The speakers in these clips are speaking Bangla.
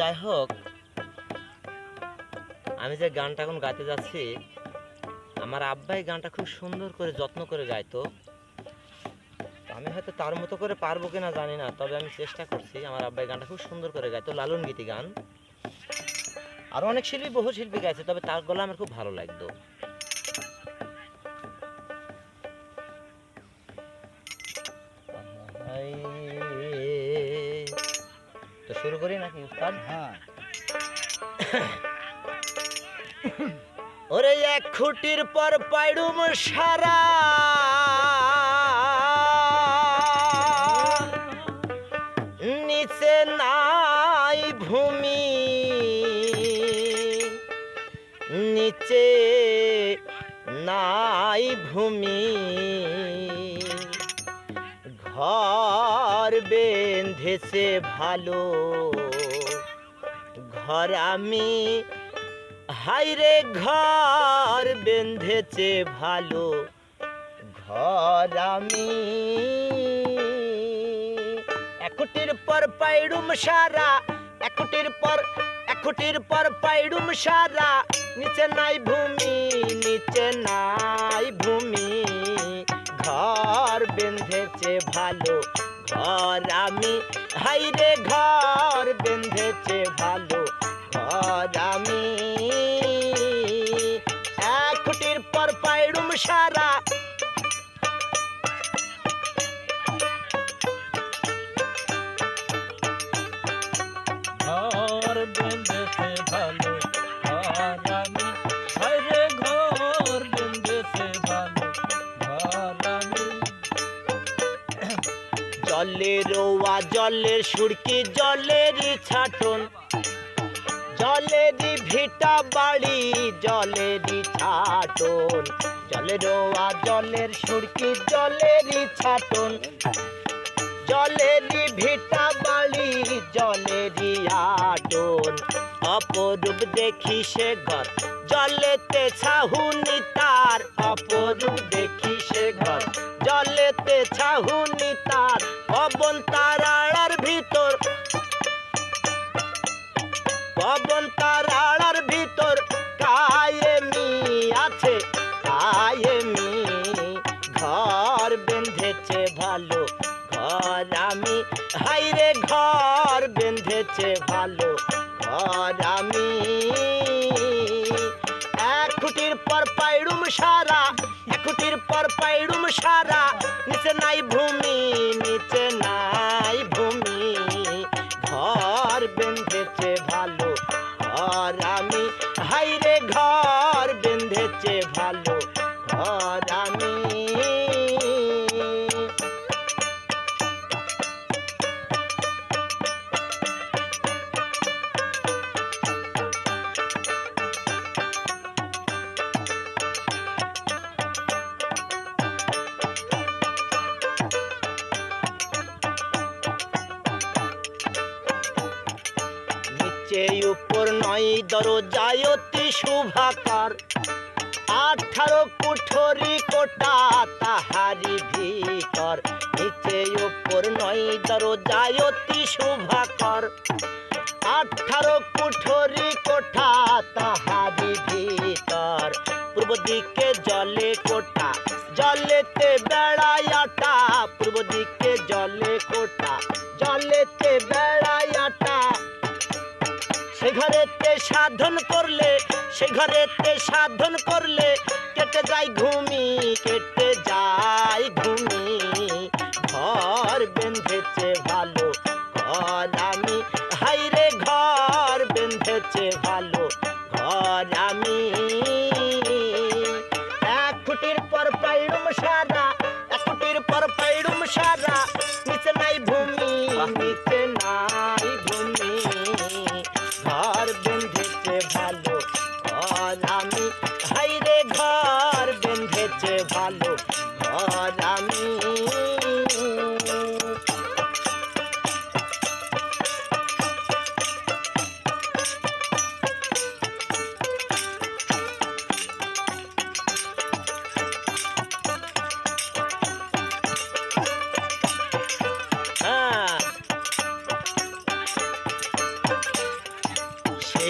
যাই হোক, আমি যে গানটা এখন গাইতে যাচ্ছি, আমার আব্বাই গানটা খুব সুন্দর করে যত্ন করে গাইতো। আমি হয়তো তার মতো করে পারব কিনা জানি না, তবে আমি চেষ্টা করছি আমার আব্বাই গানটা খুব সুন্দর করে গাইতো, লালন গীতি গান। আরও অনেক শিল্পী, বহু শিল্পী গাইছে, তবে তার গলা আমার খুব ভালো লাগতো। শুরু করি নাকি উস্তাদ? হ্যাঁ। ওরে এক খুঁটির পর পাইডুম সারা। নিচে নাই ভূমি। নিচে নাই ভূমি। ঘর বেঁধেছে ভালো। ঘর আমি, হাইরে ঘর বেঁধেছে ভালো। ঘর আমি একুটির পর পাইডুম সারা একুটির পর একুটির পর পাইডুম সারা। নিচে নাই ভূমি, নিচে নাই ভূমি, ঘর বেঁধেছে ভালো। ঘর আমি হাইরে ঘর বেঁধেছে ভালো ঘর আমি। এক খুঁটির পর পাইডুম সারা জলের রোয়া, জলের সুরকি জলেরই ছাটন। জলেরই ভিটা বাড়ি জলেরই ছাটন। জলের রোয়া, জলের সুরকি জলেরই ছাটন। জলেরই ভিটা বাড়ি জলেরই আটন। অপরূপ দেখি সে ঘর জলেতে ছাহুনি বেঁধেছে ভালো। ঘর আমি এক খুঁটির পর পাইডুম সারা, এক খুঁটির পর পাইডুম সারা। নিচে নাই ভূমি, নিচে নাই ভূমি। ঘর বেঁধেছে ভালো, ঘর আমি। হাইরে ঘর বেঁধেছে ভালো, ঘর নিচে উপর নয়, দরজায় অতি শুভাকার। আঠারো কুঠরি কোটা তাহারি ভিতর। নিচে উপর নয়, দরজায় অতি শুভাকর। আঠারো কুঠরি কোঠা তাহারি ভিতর। পূর্ব দিকে জলে কোটা, জলেতে বেড়ায় আটা। পূর্ব দিকে জলে কোটা, জলেতে বেড়ায় সাধন করলে, সে ঘরেতে সাধন করলে, কেটে যায় ঘুমি, কেটে যায় ঘুমি। ঘর বেঁধেছে ভালো ঘর আমি। হাইরে ঘর বেঁধেছে ভালো ঘর আমি। এক ফুটির পর পাইড়ুম সারা এক ফুটির পর পাইড়ুম সারা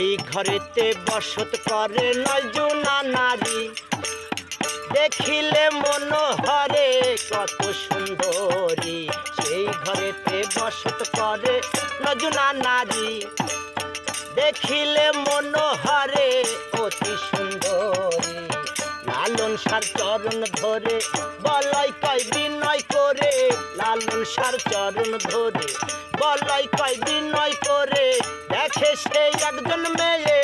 ঘরেতে বসত করে নয়জনা নারী। দেখিলে মনোহরে কত সুন্দরী। সেই ঘরেতে বসত করে নজুনা নারী। দেখিলে মনোহরে সার চরণ ধরে বলাই কয় বিনয় করে, লালন সার চরণ ধরে বলাই কয় বিনয় করে, দেখে সে একজন মেয়ে,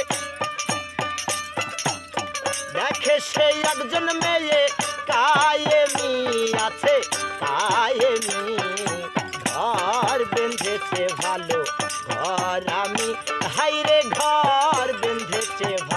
দেখে সে একজন মেয়ে, কায়ে মি আছে, কায়ে মি, ঘর বেঁধেছে ভালো, ঘর আমি, হাইরে ঘর বেঁধেছে ভালো